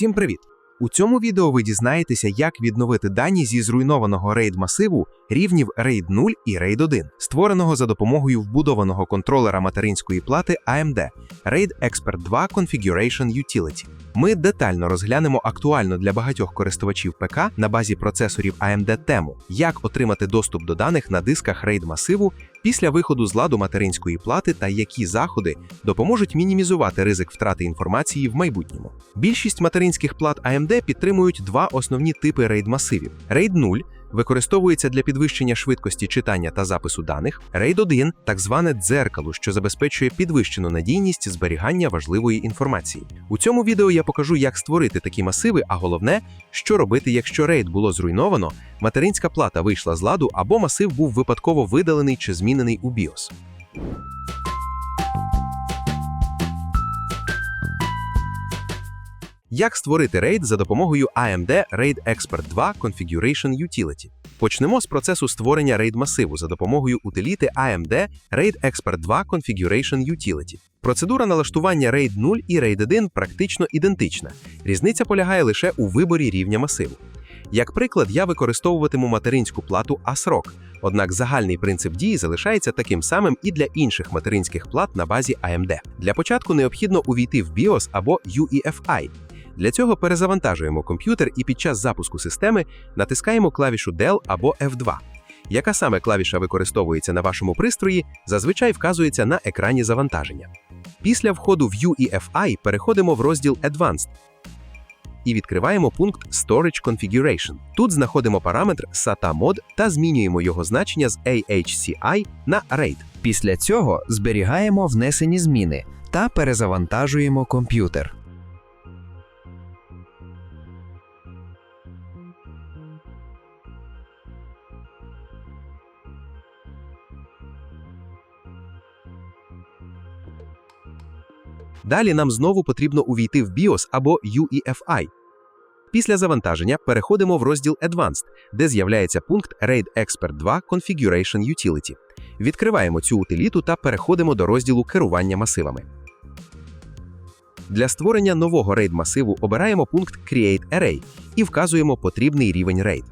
Всім привіт! У цьому відео ви дізнаєтеся, як відновити дані зі зруйнованого RAID масиву рівнів RAID 0 і RAID 1, створеного за допомогою вбудованого контролера материнської плати AMD RAID Expert 2 Configuration Utility. Ми детально розглянемо актуально для багатьох користувачів ПК на базі процесорів AMD тему, як отримати доступ до даних на дисках RAID масиву після виходу з ладу материнської плати та які заходи допоможуть мінімізувати ризик втрати інформації в майбутньому. Більшість материнських плат AMD підтримують два основні типи рейд масивів: RAID 0 використовується для підвищення швидкості читання та запису даних, RAID 1 – так зване дзеркало, що забезпечує підвищену надійність зберігання важливої інформації. У цьому відео я покажу, як створити такі масиви, а головне, що робити, якщо RAID було зруйновано, материнська плата вийшла з ладу або масив був випадково видалений чи змінений у BIOS. Як створити RAID за допомогою AMD RAID Expert 2 Configuration Utility? Почнемо з процесу створення RAID масиву за допомогою утиліти AMD RAID Expert 2 Configuration Utility. Процедура налаштування RAID 0 і RAID 1 практично ідентична. Різниця полягає лише у виборі рівня масиву. Як приклад, я використовуватиму материнську плату ASRock, однак загальний принцип дії залишається таким самим і для інших материнських плат на базі AMD. Для початку необхідно увійти в BIOS або UEFI. Для цього перезавантажуємо комп'ютер і під час запуску системи натискаємо клавішу Del або F2. Яка саме клавіша використовується на вашому пристрої, зазвичай вказується на екрані завантаження. Після входу в UEFI переходимо в розділ Advanced і відкриваємо пункт Storage Configuration. Тут знаходимо параметр SATA Mod та змінюємо його значення з AHCI на RAID. Після цього зберігаємо внесені зміни та перезавантажуємо комп'ютер. Далі нам знову потрібно увійти в BIOS або UEFI. Після завантаження переходимо в розділ Advanced, де з'являється пункт RAID Expert 2 Configuration Utility. Відкриваємо цю утиліту та переходимо до розділу керування масивами. Для створення нового RAID масиву обираємо пункт Create Array і вказуємо потрібний рівень RAID.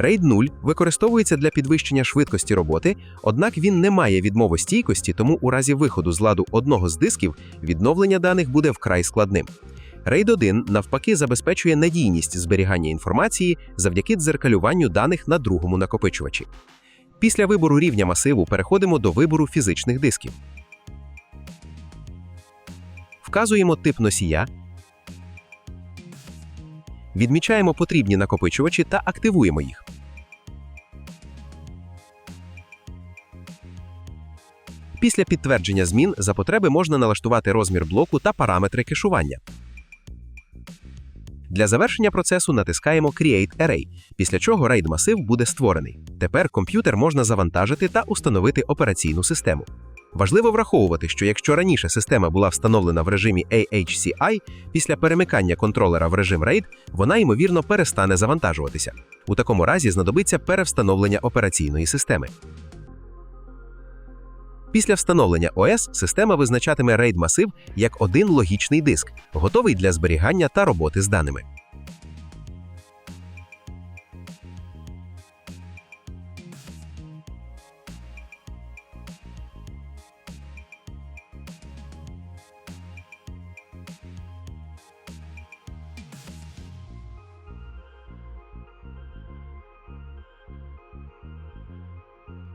RAID 0 використовується для підвищення швидкості роботи, однак він не має відмовостійкості, тому у разі виходу з ладу одного з дисків відновлення даних буде вкрай складним. RAID 1 навпаки забезпечує надійність зберігання інформації завдяки дзеркалюванню даних на другому накопичувачі. Після вибору рівня масиву переходимо до вибору фізичних дисків. Вказуємо тип носія, відмічаємо потрібні накопичувачі та активуємо їх. Після підтвердження змін за потреби можна налаштувати розмір блоку та параметри кешування. Для завершення процесу натискаємо Create Array, після чого RAID масив буде створений. Тепер комп'ютер можна завантажити та установити операційну систему. Важливо враховувати, що якщо раніше система була встановлена в режимі AHCI, після перемикання контролера в режим RAID, вона ймовірно перестане завантажуватися. У такому разі знадобиться перевстановлення операційної системи. Після встановлення ОС система визначатиме RAID масив як один логічний диск, готовий для зберігання та роботи з даними.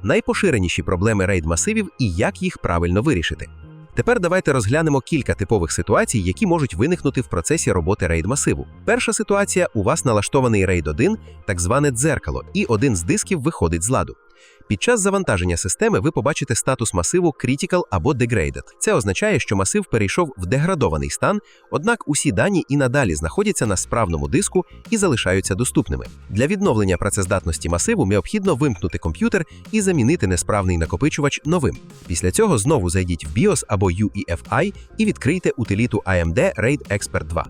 Найпоширеніші проблеми рейд-масивів і як їх правильно вирішити. Тепер давайте розглянемо кілька типових ситуацій, які можуть виникнути в процесі роботи рейд-масиву. Перша ситуація: у вас налаштований рейд 1, так зване дзеркало, і один з дисків виходить з ладу. Під час завантаження системи ви побачите статус масиву Critical або Degraded. Це означає, що масив перейшов в деградований стан, однак усі дані і надалі знаходяться на справному диску і залишаються доступними. Для відновлення працездатності масиву необхідно вимкнути комп'ютер і замінити несправний накопичувач новим. Після цього знову зайдіть в BIOS або UEFI і відкрийте утиліту AMD RAID Expert 2.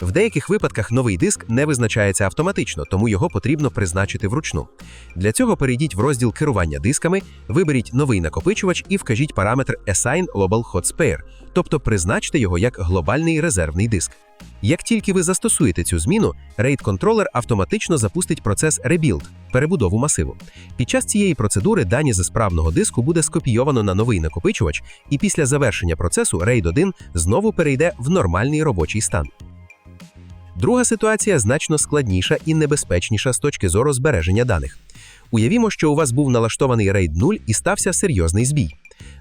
В деяких випадках новий диск не визначається автоматично, тому його потрібно призначити вручну. Для цього перейдіть в розділ керування дисками, виберіть новий накопичувач і вкажіть параметр Assign Global Hot Spare, тобто призначте його як глобальний резервний диск. Як тільки ви застосуєте цю зміну, RAID контролер автоматично запустить процес Rebuild – перебудову масиву. Під час цієї процедури дані зі справного диску буде скопійовано на новий накопичувач, і після завершення процесу RAID 1 знову перейде в нормальний робочий стан. Друга ситуація значно складніша і небезпечніша з точки зору збереження даних. Уявімо, що у вас був налаштований рейд 0 і стався серйозний збій.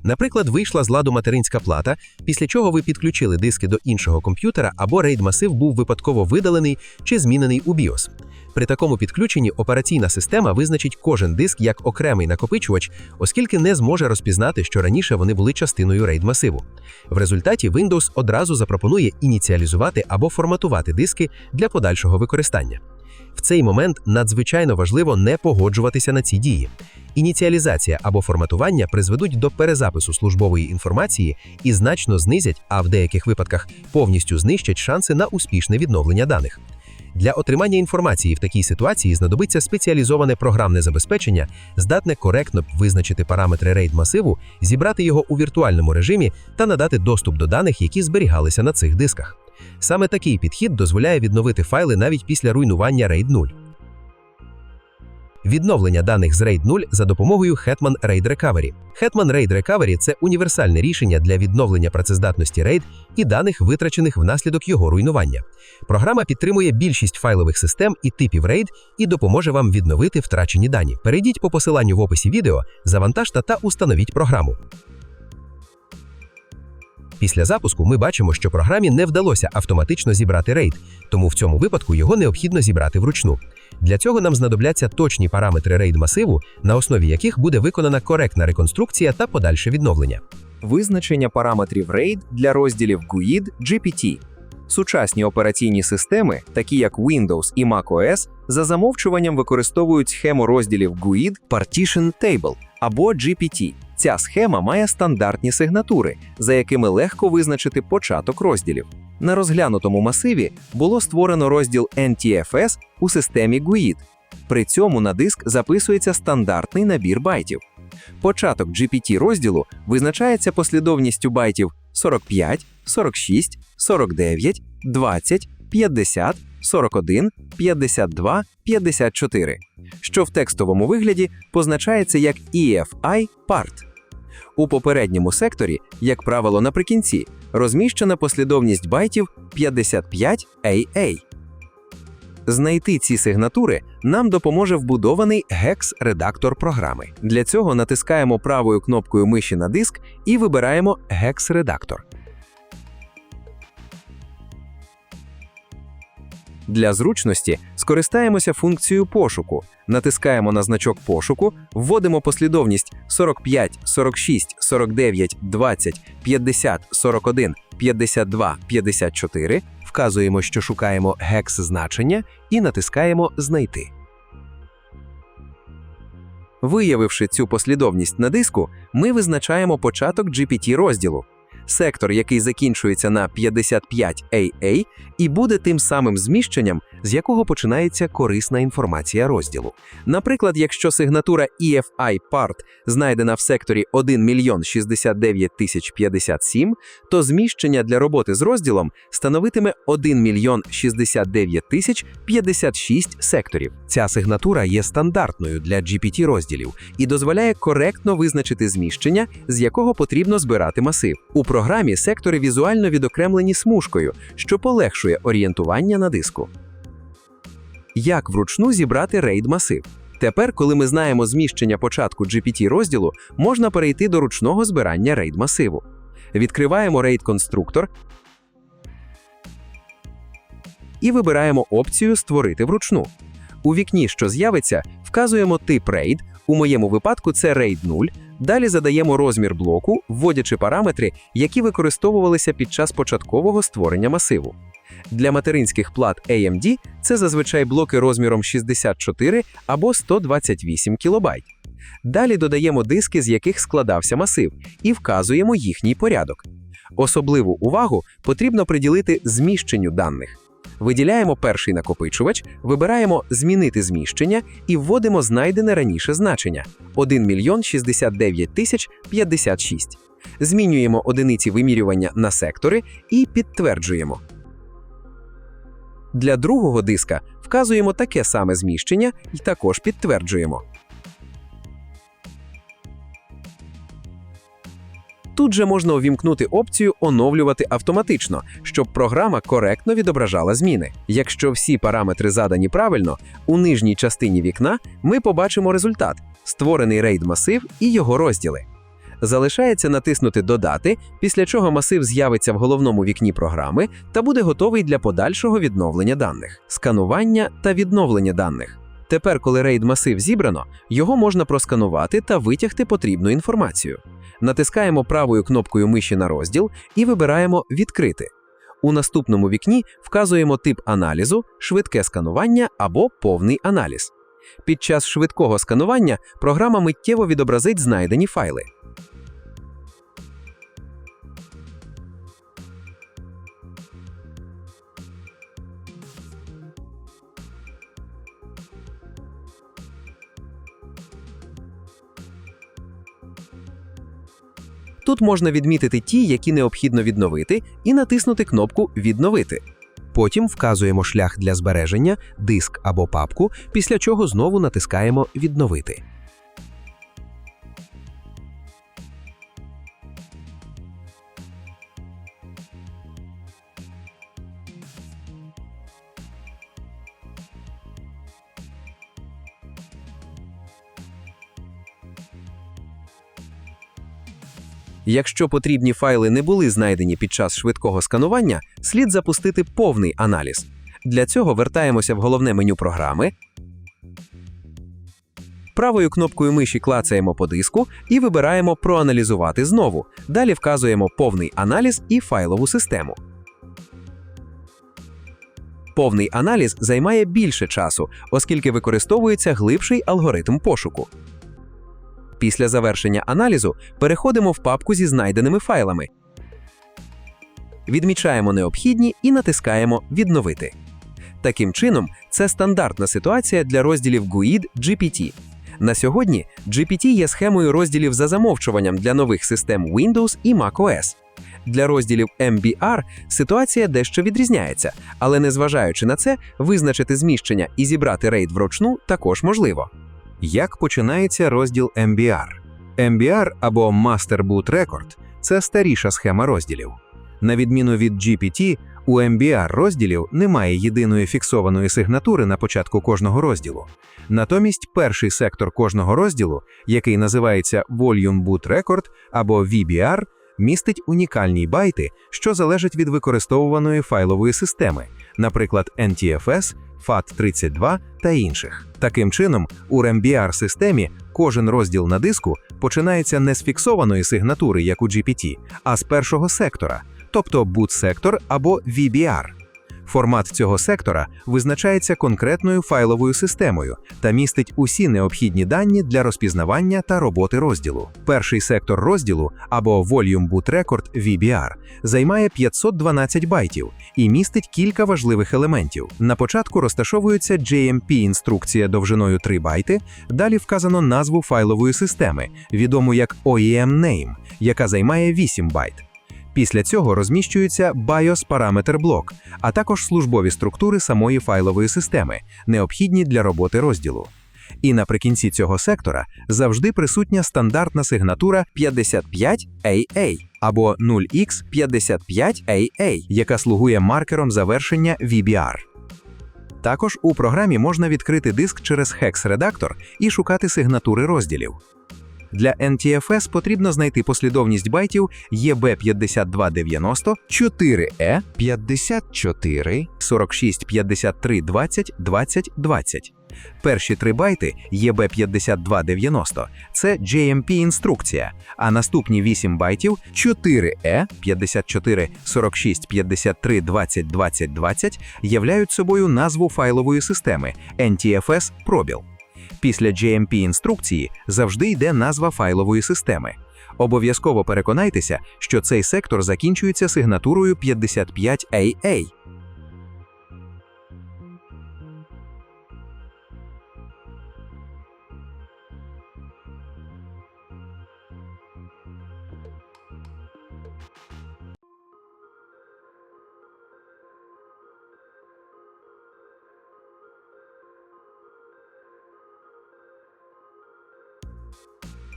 Наприклад, вийшла з ладу материнська плата, після чого ви підключили диски до іншого комп'ютера або RAID масив був випадково видалений чи змінений у BIOS. При такому підключенні операційна система визначить кожен диск як окремий накопичувач, оскільки не зможе розпізнати, що раніше вони були частиною RAID масиву. В результаті Windows одразу запропонує ініціалізувати або форматувати диски для подальшого використання. В цей момент надзвичайно важливо не погоджуватися на ці дії. Ініціалізація або форматування призведуть до перезапису службової інформації і значно знизять, а в деяких випадках повністю знищать шанси на успішне відновлення даних. Для отримання інформації в такій ситуації знадобиться спеціалізоване програмне забезпечення, здатне коректно визначити параметри RAID масиву, зібрати його у віртуальному режимі та надати доступ до даних, які зберігалися на цих дисках. Саме такий підхід дозволяє відновити файли навіть після руйнування RAID 0. Відновлення даних з RAID 0 за допомогою Hetman RAID Recovery. Hetman RAID Recovery – це універсальне рішення для відновлення працездатності RAID і даних, витрачених внаслідок його руйнування. Програма підтримує більшість файлових систем і типів RAID і допоможе вам відновити втрачені дані. Перейдіть по посиланню в описі відео, завантажте та установіть програму. Після запуску ми бачимо, що програмі не вдалося автоматично зібрати RAID, тому в цьому випадку його необхідно зібрати вручну. Для цього нам знадобляться точні параметри RAID масиву, на основі яких буде виконана коректна реконструкція та подальше відновлення. Визначення параметрів RAID для розділів GUID GPT. Сучасні операційні системи, такі як Windows і macOS, за замовчуванням використовують схему розділів GUID Partition Table або GPT. Ця схема має стандартні сигнатури, за якими легко визначити початок розділів. На розглянутому масиві було створено розділ NTFS у системі GUID. При цьому на диск записується стандартний набір байтів. Початок GPT розділу визначається послідовністю байтів 45, 46, 49, 20, 50, 41, 52, 54, що в текстовому вигляді позначається як EFI part. У попередньому секторі, як правило, наприкінці, розміщена послідовність байтів 55AA. Знайти ці сигнатури нам допоможе вбудований гекс-редактор програми. Для цього натискаємо правою кнопкою миші на диск і вибираємо GEX-редактор. Для зручності скористаємося функцією пошуку. Натискаємо на значок пошуку, вводимо послідовність 45, 46, 49, 20, 50, 41, 52, 54, вказуємо, що шукаємо гекс значення і натискаємо Знайти. Виявивши цю послідовність на диску, ми визначаємо початок GPT розділу. Сектор, який закінчується на 55AA, і буде тим самим зміщенням, з якого починається корисна інформація розділу. Наприклад, якщо сигнатура EFI part знайдена в секторі 1 мільйон 69 тисяч 57, то зміщення для роботи з розділом становитиме 1 мільйон 69 тисяч 56 секторів. Ця сигнатура є стандартною для GPT розділів і дозволяє коректно визначити зміщення, з якого потрібно збирати масив. У програмі сектори візуально відокремлені смужкою, що полегшує орієнтування на диску. Як вручну зібрати RAID масив? Тепер, коли ми знаємо зміщення початку GPT розділу, можна перейти до ручного збирання RAID масиву. Відкриваємо RAID конструктор і вибираємо опцію Створити вручну. У вікні, що з'явиться, вказуємо тип RAID, у моєму випадку це RAID 0. Далі задаємо розмір блоку, вводячи параметри, які використовувалися під час початкового створення масиву. Для материнських плат AMD це зазвичай блоки розміром 64 або 128 кБ. Далі додаємо диски, з яких складався масив, і вказуємо їхній порядок. Особливу увагу потрібно приділити зміщенню даних. Виділяємо перший накопичувач, вибираємо Змінити зміщення і вводимо знайдене раніше значення 1 мільйон 69 тисяч 56. Змінюємо одиниці вимірювання на сектори і підтверджуємо. Для другого диска вказуємо таке саме зміщення і також підтверджуємо. Тут же можна увімкнути опцію Оновлювати автоматично, щоб програма коректно відображала зміни. Якщо всі параметри задані правильно, у нижній частині вікна ми побачимо результат створений рейд масив і його розділи. Залишається натиснути Додати, після чого масив з'явиться в головному вікні програми та буде готовий для подальшого відновлення даних, сканування та відновлення даних. Тепер, коли рейд масив зібрано, його можна просканувати та витягти потрібну інформацію. Натискаємо правою кнопкою миші на розділ і вибираємо Відкрити. У наступному вікні вказуємо тип аналізу, швидке сканування або повний аналіз. Під час швидкого сканування програма миттєво відобразить знайдені файли. Тут можна відмітити ті, які необхідно відновити, і натиснути кнопку Відновити. Потім вказуємо шлях для збереження, диск або папку, після чого знову натискаємо Відновити. Якщо потрібні файли не були знайдені під час швидкого сканування, слід запустити повний аналіз. Для цього вертаємося в головне меню програми. Правою кнопкою миші клацаємо по диску і вибираємо Проаналізувати знову. Далі вказуємо повний аналіз і файлову систему. Повний аналіз займає більше часу, оскільки використовується глибший алгоритм пошуку. Після завершення аналізу переходимо в папку зі знайденими файлами. Відмічаємо необхідні і натискаємо Відновити. Таким чином, це стандартна ситуація для розділів GUID GPT. На сьогодні GPT є схемою розділів за замовчуванням для нових систем Windows і macOS. Для розділів MBR ситуація дещо відрізняється, але незважаючи на це, визначити зміщення і зібрати рейд вручну також можливо. Як починається розділ MBR? MBR або Master Boot Record – це старіша схема розділів. На відміну від GPT, у MBR розділів немає єдиної фіксованої сигнатури на початку кожного розділу. Натомість перший сектор кожного розділу, який називається Volume Boot Record або VBR, містить унікальні байти, що залежать від використовуваної файлової системи, наприклад, NTFS, FAT32 та інших. Таким чином, у RMBR системі кожен розділ на диску починається не з фіксованої сигнатури, як у GPT, а з першого сектора, тобто boot-сектор або VBR. Формат цього сектора визначається конкретною файловою системою та містить усі необхідні дані для розпізнавання та роботи розділу. Перший сектор розділу або Volume Boot Record VBR займає 512 байтів і містить кілька важливих елементів. На початку розташовується JMP-інструкція довжиною 3 байти, далі вказано назву файлової системи, відому як OEM Name, яка займає 8 байт. Після цього розміщується BIOS параметр блок, а також службові структури самої файлової системи, необхідні для роботи розділу. І наприкінці цього сектора завжди присутня стандартна сигнатура 55AA або 0x55AA, яка слугує маркером завершення VBR. Також у програмі можна відкрити диск через Hex-редактор і шукати сигнатури розділів. Для NTFS потрібно знайти послідовність байтів EB5290 4E 54, 46 53 20 20 20. Перші три байти EB5290 – це JMP-інструкція, а наступні 8 байтів 4E 54 46 53 20 20 20 являють собою назву файлової системи NTFS пробіл. Після GMP інструкції завжди йде назва файлової системи. Обов'язково переконайтеся, що цей сектор закінчується сигнатурою 55AA.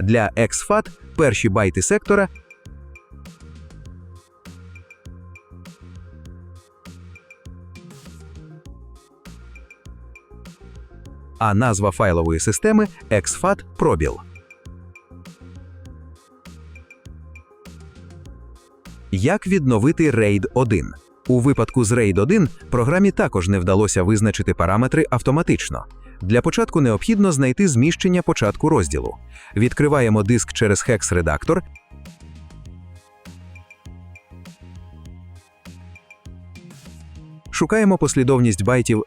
Для XFAT перші байти сектора а назва файлової системи XFAT пробіл. Як відновити RAID 1? У випадку з RAID 1 програмі також не вдалося визначити параметри автоматично. Для початку необхідно знайти зміщення початку розділу. Відкриваємо диск через Hex-редактор. Шукаємо послідовність байтів.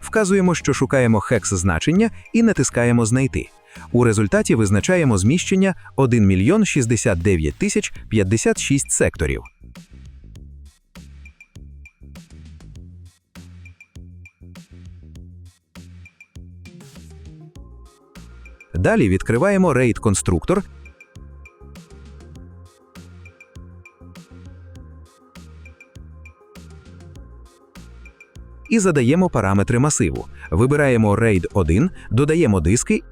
Вказуємо, що шукаємо хекс значення і натискаємо Знайти. У результаті визначаємо зміщення 1 мільйон 69 тисяч 56 секторів. Далі відкриваємо RAID конструктор. І задаємо параметри масиву. Вибираємо RAID 1, додаємо диски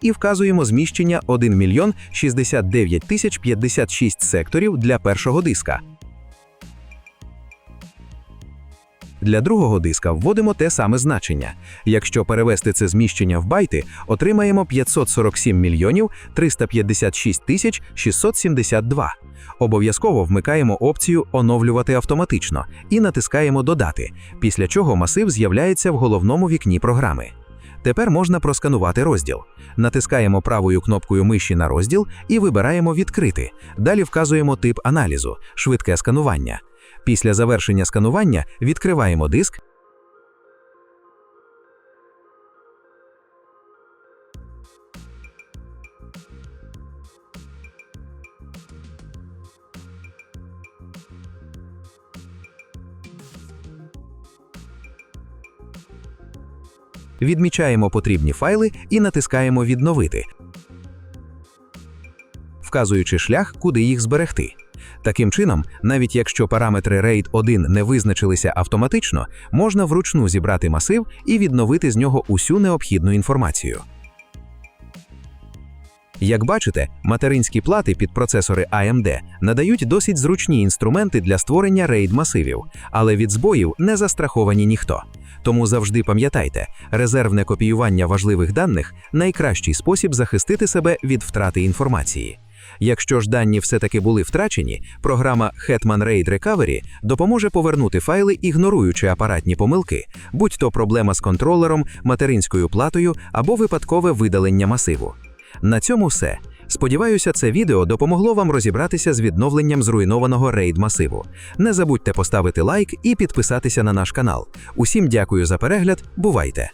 і вказуємо зміщення 1 мільйон 69 тисяч 56 секторів для першого диска. Для другого диска вводимо те саме значення. Якщо перевести це зміщення в байти, отримаємо 547 мільйонів 356 тисяч 672. Обов'язково вмикаємо опцію Оновлювати автоматично і натискаємо Додати, після чого масив з'являється в головному вікні програми. Тепер можна просканувати розділ. Натискаємо правою кнопкою миші на розділ і вибираємо Відкрити. Далі вказуємо тип аналізу швидке сканування. Після завершення сканування відкриваємо диск. Відмічаємо потрібні файли і натискаємо Відновити, вказуючи шлях, куди їх зберегти. Таким чином, навіть якщо параметри RAID 1 не визначилися автоматично, можна вручну зібрати масив і відновити з нього усю необхідну інформацію. Як бачите, материнські плати під процесори AMD надають досить зручні інструменти для створення RAID масивів, але від збоїв не застраховані ніхто. Тому завжди пам'ятайте, резервне копіювання важливих даних найкращий спосіб захистити себе від втрати інформації. Якщо ж дані все-таки були втрачені, програма Hetman RAID Recovery допоможе повернути файли, ігноруючи апаратні помилки, будь то проблема з контролером, материнською платою або випадкове видалення масиву. На цьому все. Сподіваюся, це відео допомогло вам розібратися з відновленням зруйнованого RAID масиву. Не забудьте поставити лайк і підписатися на наш канал. Усім дякую за перегляд. Бувайте!